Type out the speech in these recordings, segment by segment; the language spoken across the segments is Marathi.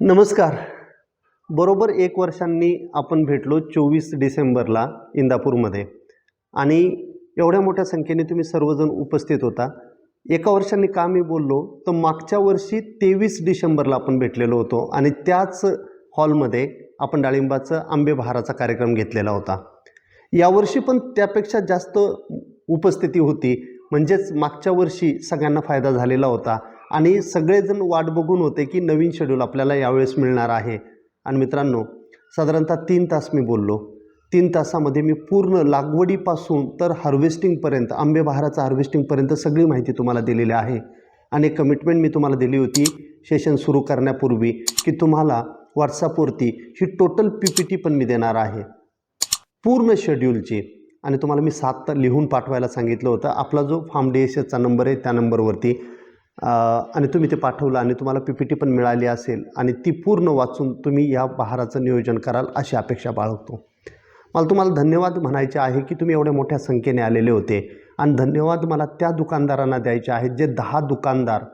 नमस्कार. बरोबर एक वर्षांनी आपण भेटलो चोवीस डिसेंबरला इंदापूरमध्ये. आणि एवढ्या मोठ्या संख्येने तुम्ही सर्वजण उपस्थित होता. एका वर्षांनी का मी बोललो? तर मागच्या वर्षी तेवीस डिसेंबरला आपण भेटलेलो होतो आणि त्याच हॉलमध्ये आपण डाळिंबाचं आंबे बहाराचा कार्यक्रम घेतलेला होता. यावर्षी पण त्यापेक्षा जास्त उपस्थिती होती. म्हणजेच मागच्या वर्षी सगळ्यांना फायदा झालेला होता. आणि सगळेजण वाट बघून होते की नवीन शेड्यूल आपल्याला यावेळेस मिळणार आहे. आणि मित्रांनो साधारणतः तीन तास मी बोललो. तीन तासामध्ये मी पूर्ण लागवडीपासून तर हार्वेस्टिंगपर्यंत आंबे बहाराचं हार्वेस्टिंगपर्यंत सगळी माहिती तुम्हाला दिलेली आहे. आणि कमिटमेंट मी तुम्हाला दिली होती सेशन सुरू करण्यापूर्वी की तुम्हाला व्हॉट्सअपवरती ही टोटल पी पी टी पण मी देणार आहे. पूर्ण शेड्यूलची आणि तुम्हाला मी सात लिहून पाठवायला सांगितलं होतं. आपला जो फार्म डी एस एसचा नंबर आहे त्या नंबरवरती आणि तुम्ही ते पाठवलं आणि तुम्हाला पी पी टी पण मिळाली असेल आणि ती पूर्ण वाचून तुम्ही या बहाराचं नियोजन कराल अशी अपेक्षा बाळगतो. मला तुम्हाला धन्यवाद म्हणायचे आहे की तुम्ही एवढ्या मोठ्या संख्येने आलेले होते आणि धन्यवाद मला त्या दुकानदारांना द्यायचे आहेत जे दहा दुकानदार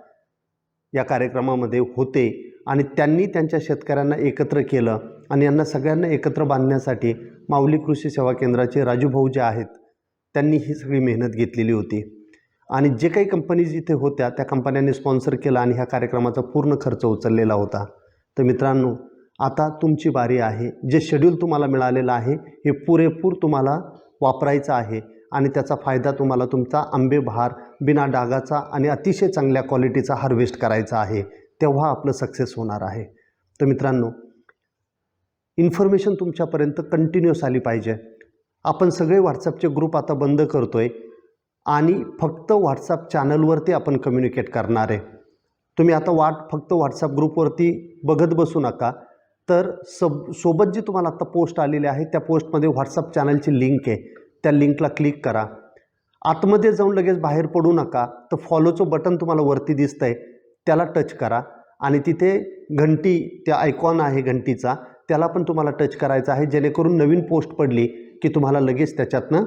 या कार्यक्रमामध्ये होते आणि त्यांनी त्यांच्या शेतकऱ्यांना एकत्र केलं आणि यांना सगळ्यांना एकत्र बांधण्यासाठी माऊली कृषी सेवा केंद्राचे राजूभाऊ जे आहेत त्यांनी ही सगळी मेहनत घेतलेली होती. आणि जे काही कंपनीज इथे होत्या त्या कंपन्यांनी स्पॉन्सर केला आणि ह्या कार्यक्रमाचा पूर्ण खर्च उचललेला होता. तर मित्रांनो आता तुमची बारी आहे. जे शेड्यूल तुम्हाला मिळालेलं आहे हे पुरेपूर तुम्हाला वापरायचं आहे आणि त्याचा फायदा तुम्हाला तुमचा आंबे भार बिना डागाचा आणि अतिशय चांगल्या क्वालिटीचा हार्वेस्ट करायचा आहे तेव्हा आपलं सक्सेस होणार आहे. तर मित्रांनो इन्फॉर्मेशन तुमच्यापर्यंत कंटिन्युअस आली पाहिजे. आपण सगळे व्हॉट्सअपचे ग्रुप आता बंद करतो आहे आणि फक्त व्हॉट्सअप चॅनलवरती आपण कम्युनिकेट करणार आहे. तुम्ही आता वाट फक्त व्हॉट्सअप ग्रुपवरती बघत बसू नका. तर सब सोबत जी तुम्हाला आत्ता पोस्ट आलेली आहे त्या पोस्टमध्ये व्हॉट्सअप चॅनलची लिंक आहे. त्या लिंकला क्लिक करा. आतमध्ये जाऊन लगेच बाहेर पडू नका. तर फॉलोचं बटन तुम्हाला वरती दिसतं आहे त्याला टच करा. आणि तिथे घंटी त्या आयकॉन आहे घंटीचा त्याला पण तुम्हाला टच करायचा आहे. जेणेकरून नवीन पोस्ट पडली की तुम्हाला लगेच त्याच्यातनं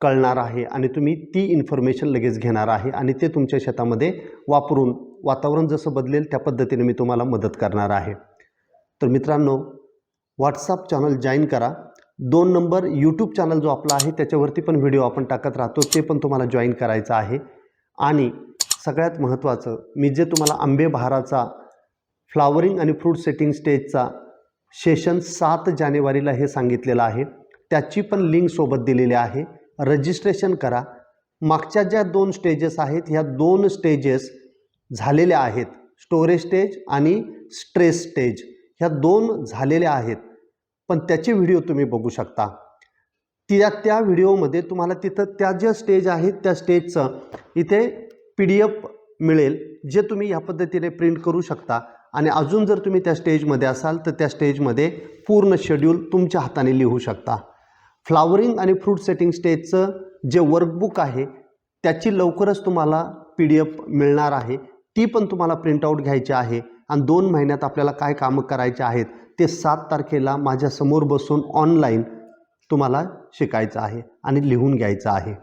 कळणार आहे आणि तुम्ही ती इन्फॉर्मेशन लगेच घेणार आहे आणि ते तुमच्या शेतामध्ये वापरून वातावरण जसं बदलेल त्या पद्धतीने मी तुम्हाला मदत करणार आहे. तर मित्रांनो व्हॉट्सअप चॅनल जॉईन करा. दोन नंबर यूट्यूब चॅनल जो आपला आहे त्याच्यावरती पण व्हिडिओ आपण टाकत राहतो ते पण तुम्हाला जॉईन करायचं आहे. आणि सगळ्यात महत्त्वाचं मी जे तुम्हाला आंबे बहाराचा फ्लावरिंग आणि फ्रूट सेटिंग स्टेजचा सेशन सात जानेवारीला हे सांगितलेलं आहे त्याची पण लिंक सोबत दिलेली आहे. रजिस्ट्रेशन करा. मागच्या ज्या दोन स्टेजेस आहेत ह्या दोन स्टेजेस झालेल्या आहेत. स्टोरेज स्टेज आणि स्ट्रेस स्टेज ह्या दोन झालेल्या आहेत. पण त्याचे व्हिडिओ तुम्ही बघू शकता. त्या त्या व्हिडिओमध्ये तुम्हाला तिथं त्या ज्या स्टेज आहेत त्या स्टेजचं इथे पी डी एफ मिळेल जे तुम्ही ह्या पद्धतीने प्रिंट करू शकता. आणि अजून जर तुम्ही त्या स्टेजमध्ये असाल तर त्या स्टेजमध्ये पूर्ण शेड्यूल तुमच्या हाताने लिहू शकता. फ्लावरिंग आणि फ्रूट सेटिंग स्टेजचं जे वर्कबुक आहे त्याची लवकरच तुम्हाला पी डी एफ मिळणार आहे. ती पण तुम्हाला प्रिंटआउट घ्यायची आहे आणि दोन महिन्यात आपल्याला काय कामं करायचे आहेत ते सात तारखेला माझ्यासमोर बसून ऑनलाईन तुम्हाला शिकायचं आहे आणि लिहून घ्यायचं आहे.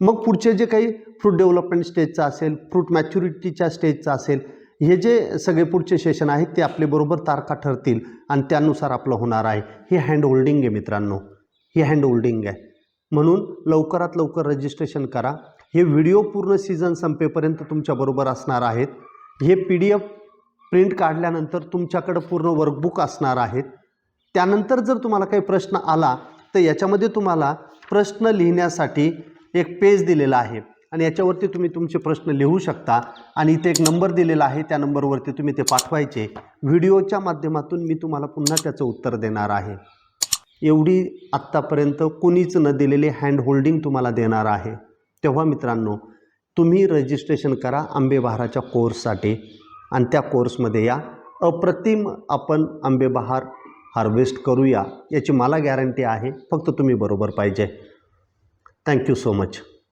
मग पुढचे जे काही फ्रूट डेव्हलपमेंट स्टेजचं असेल फ्रूट मॅच्युरिटीच्या स्टेजचं असेल हे जे सगळे पुढचे सेशन आहेत ते आपले बरोबर तारखा ठरतील आणि त्यानुसार आपलं होणार आहे. हे हँड होल्डिंग आहे मित्रांनो. ही हँड होल्डिंग आहे. म्हणून लवकरात लवकर रजिस्ट्रेशन करा. हे व्हिडिओ पूर्ण सीझन संपेपर्यंत तुमच्याबरोबर असणार आहेत. हे पी डी एफ प्रिंट काढल्यानंतर तुमच्याकडं पूर्ण वर्कबुक असणार आहेत. त्यानंतर जर तुम्हाला काही प्रश्न आला तर याच्यामध्ये तुम्हाला प्रश्न लिहिण्यासाठी एक पेज दिलेला आहे. आणि याच्यावरती तुम्ही तुमचे प्रश्न लिहू शकता. आणि इथे एक नंबर दिलेला आहे त्या नंबरवरती तुम्ही ते पाठवायचे. व्हिडिओच्या माध्यमातून मी तुम्हाला पुन्हा त्याचं उत्तर देणार आहे. एवढी आत्तापर्यंत कुणीच न दिलेली हँड होल्डिंग तुम्हाला देणार आहे. तेव्हा मित्रांनो तुम्ही रजिस्ट्रेशन करा आंबेबहाराच्या कोर्ससाठी आणि त्या कोर्समध्ये या. अप्रतिम आपण आंबेबहार हार्वेस्ट करूया याची मला गॅरंटी आहे फक्त तुम्ही बरोबर पाहिजे. Thank you so much